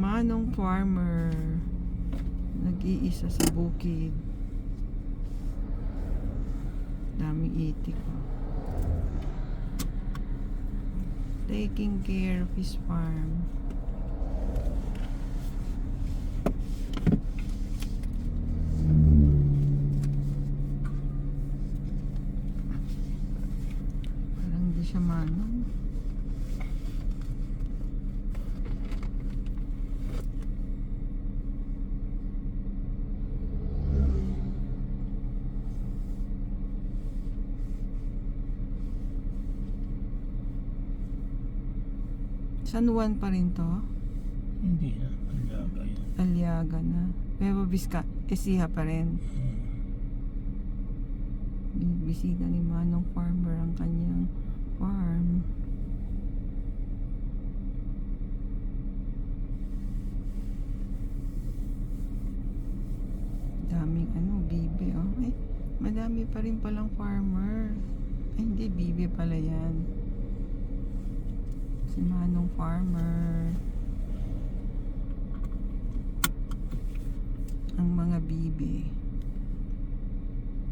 Manong farmer. Nag-iisa sa bukid. Daming itik oh. Taking care of his farm. Parang di siya manong. San Juan pa rin to? Hindi na. Alaga yun. Aliaga na. Nueva Vizca, Ecija pa rin. Bisita ni Manong Farmer ang kanyang farm. Daming ano, bibe oh. Ay, madami pa rin palang farmer. Ay, hindi, bibe pala yan. Si Manong Farmer. Ang mga bibe.